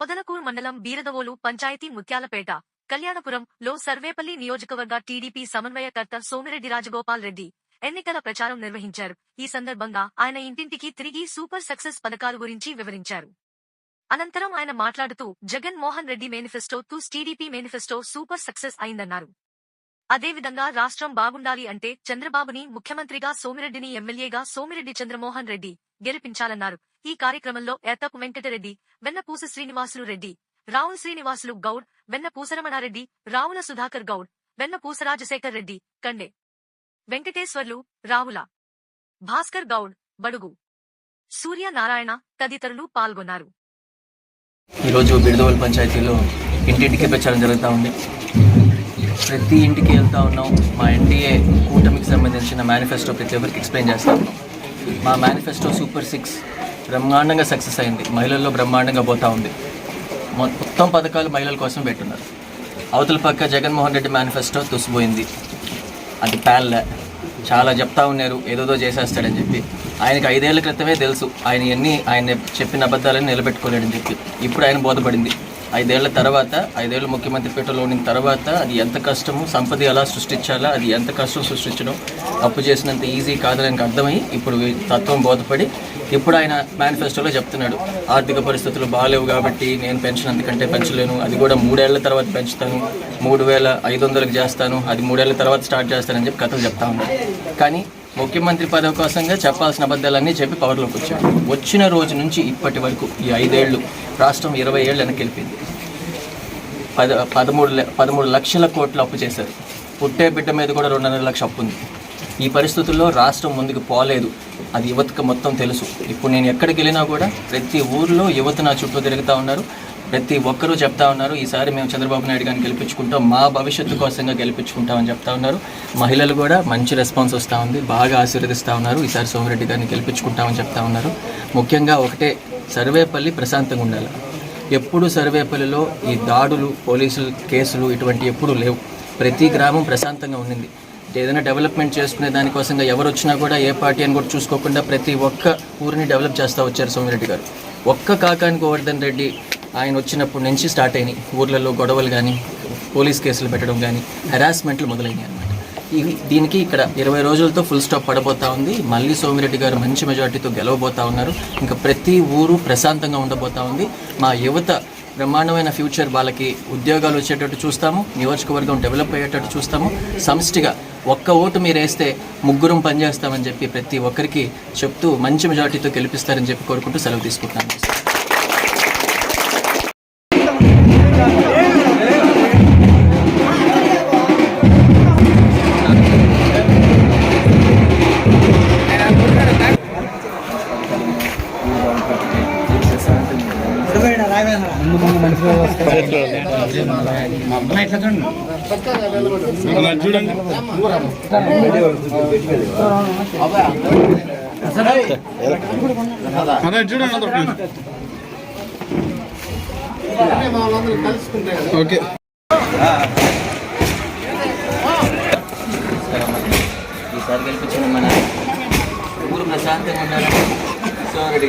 పొదలకూరు మండలం బీరదవోలు పంచాయతీ ముత్యాలపేట కళ్యాణపురం లో సర్వేపల్లి నియోజకవర్గ టీడీపీ సమన్వయకర్త సోమిరెడ్డి రాజగోపాల్ రెడ్డి ఎన్నికల ప్రచారం నిర్వహించారు. ఈ సందర్భంగా ఆయన ఇంటింటికి తిరిగి సూపర్ సక్సెస్ పథకాల గురించి వివరించారు. అనంతరం ఆయన మాట్లాడుతూ జగన్ మోహన్ రెడ్డి మేనిఫెస్టో తూస్ టీడీపీ మేనిఫెస్టో సూపర్ సక్సెస్ అయిందన్నారు. అదేవిధంగా రాష్ట్రం బాగుండాలి అంటే చంద్రబాబుని ముఖ్యమంత్రిగా సోమిరెడ్డిని ఎమ్మెల్యేగా సోమిరెడ్డి చంద్రమోహన్ రెడ్డి గెలిపించాలన్నారు. ఈ కార్యక్రమంలో ఏతపు వెంకటరెడ్డి వెన్నపూస శ్రీనివాసులు రెడ్డి రావుల శ్రీనివాసులు గౌడ్ వెన్నపూసరమణారెడ్డి రావుల సుధాకర్ గౌడ్ వెన్నపూస రాజశేఖర్ రెడ్డి కండే. వెంకటేశ్వర్లు రావుల. భాస్కర్ గౌడ్ బడుగు. సూర్యనారాయణ తదితరులు పాల్గొన్నారు. ఈరోజు బిడదవల్ పంచాయతీలో ఇంటింటికి ప్రచారం జరుగుతూ ఉంది. ప్రతి ఇంటికి వెళ్తా ఉన్నాం. మా ఎన్డీఏ కూటమికి సంబంధించిన మేనిఫెస్టో ప్రతి ఒక్కరికి ఎక్స్ప్లెయిన్ చేస్తాం. మా మేనిఫెస్టో సూపర్ సిక్స్ బ్రహ్మాండంగా సక్సెస్ అయింది. మహిళల్లో బ్రహ్మాండంగా పోతా ఉంది. మొత్తం పథకాలు మహిళల కోసం పెట్టున్నారు. అవతల పక్క జగన్మోహన్ రెడ్డి మేనిఫెస్టో తుసిపోయింది. అది ప్యాన్లే చాలా చెప్తా ఉన్నారు. ఏదోదో చేసేస్తాడని చెప్పి. ఆయనకి ఐదేళ్ళ క్రితమే తెలుసు. ఆయన ఎన్ని ఆయన చెప్పిన అబద్ధాలని నిలబెట్టుకోలేడని చెప్పి. ఇప్పుడు ఆయన బోధపడింది. ఐదేళ్ళ తర్వాత ఐదేళ్ళు ముఖ్యమంత్రి పీఠలో ఉన్న తర్వాత అది ఎంత కష్టము సంపద ఎలా సృష్టించాలా అది ఎంత కష్టం సృష్టించడం అప్పు చేసినంత ఈజీ కాదని ఆయనకు అర్థమై ఇప్పుడు తత్వం బోధపడి ఇప్పుడు ఆయన మేనిఫెస్టోలో చెప్తున్నాడు ఆర్థిక పరిస్థితులు బాగాలేవు కాబట్టి నేను పెన్షన్ అందుకంటే పెంచలేను అది కూడా మూడేళ్ళ తర్వాత పెంచుతాను మూడు వేల ఐదు వందలకు చేస్తాను అది మూడేళ్ళ తర్వాత స్టార్ట్ చేస్తానని చెప్పి కథలు చెప్తా ఉన్నాడు కానీ ముఖ్యమంత్రి పదవి కోసంగా చెప్పాల్సిన అబద్ధాలన్నీ చెప్పి పవర్లోకి వచ్చాడు వచ్చిన రోజు నుంచి ఇప్పటి వరకు ఈ ఐదేళ్ళు రాష్ట్రం ఇరవై ఏళ్ళు వెనక్కి వెళ్ళిపోయింది పద పదమూడు పదమూడు లక్షల కోట్లు అప్పు చేశారు. పుట్టే బిడ్డ మీద కూడా రెండున్నర లక్ష అప్పు ఉంది ఈ పరిస్థితుల్లో రాష్ట్రం ముందుకు పోలేదు. అది యువతకు మొత్తం తెలుసు. ఇప్పుడు నేను ఎక్కడికి వెళ్ళినా కూడా ప్రతి ఊర్లో యువత నా చుట్టూ తిరుగుతూ ఉన్నారు. ప్రతి ఒక్కరూ చెప్తా ఉన్నారు ఈసారి మేము చంద్రబాబు నాయుడు గారిని గెలిపించుకుంటాం. మా భవిష్యత్తు కోసంగా గెలిపించుకుంటామని చెప్తా ఉన్నారు. మహిళలు కూడా మంచి రెస్పాన్స్ వస్తూ ఉంది. బాగా ఆశీర్వదిస్తూ ఉన్నారు. ఈసారి సోమిరెడ్డి గారిని గెలిపించుకుంటామని చెప్తా ఉన్నారు. ముఖ్యంగా ఒకటే సర్వేపల్లి ప్రశాంతంగా ఉండాలి. ఎప్పుడు సర్వేపల్లిలో ఈ దాడులు పోలీసులు కేసులు ఇటువంటి ఎప్పుడు లేవు. ప్రతి గ్రామం ప్రశాంతంగా ఉండింది. ఏదైనా డెవలప్మెంట్ చేసుకునే దానికోసంగా ఎవరు వచ్చినా కూడా ఏ పార్టీ అని కూడా చూసుకోకుండా ప్రతి ఒక్క ఊరిని డెవలప్ చేస్తూ వచ్చారు సోమిరెడ్డి గారు. ఒక్క కాకాని గోవర్ధన్ రెడ్డి ఆయన వచ్చినప్పటి నుంచి స్టార్ట్ అయినాయి. ఊర్లలో గొడవలు కానీ పోలీస్ కేసులు పెట్టడం కానీ హెరాస్మెంట్లు మొదలైనాయి అనమాట ఇవి దీనికి ఇక్కడ ఇరవై రోజులతో ఫుల్ స్టాప్ పడబోతా ఉంది. మళ్ళీ సోమిరెడ్డి గారు మంచి మెజార్టీతో గెలవబోతా ఉన్నారు. ఇంకా ప్రతి ఊరు ప్రశాంతంగా ఉండబోతా ఉంది. మా యువత బ్రహ్మాండమైన ఫ్యూచర్ వాళ్ళకి ఉద్యోగాలు వచ్చేటట్టు చూస్తాము నియోజకవర్గం డెవలప్ అయ్యేటట్టు చూస్తాము. సమిష్టిగా ఒక్క ఓటు మీరు వేస్తే ముగ్గురం పనిచేస్తామని చెప్పి ప్రతి ఒక్కరికి చెప్తూ మంచి మెజార్టీతో గెలిపిస్తారని చెప్పి కోరుకుంటూ సెలవు తీసుకుంటాను ఓకే. ఈసారి గెలిపించిన మన ఊరు ప్రశాంతంగా ఉండాలని సోమిరెడ్డి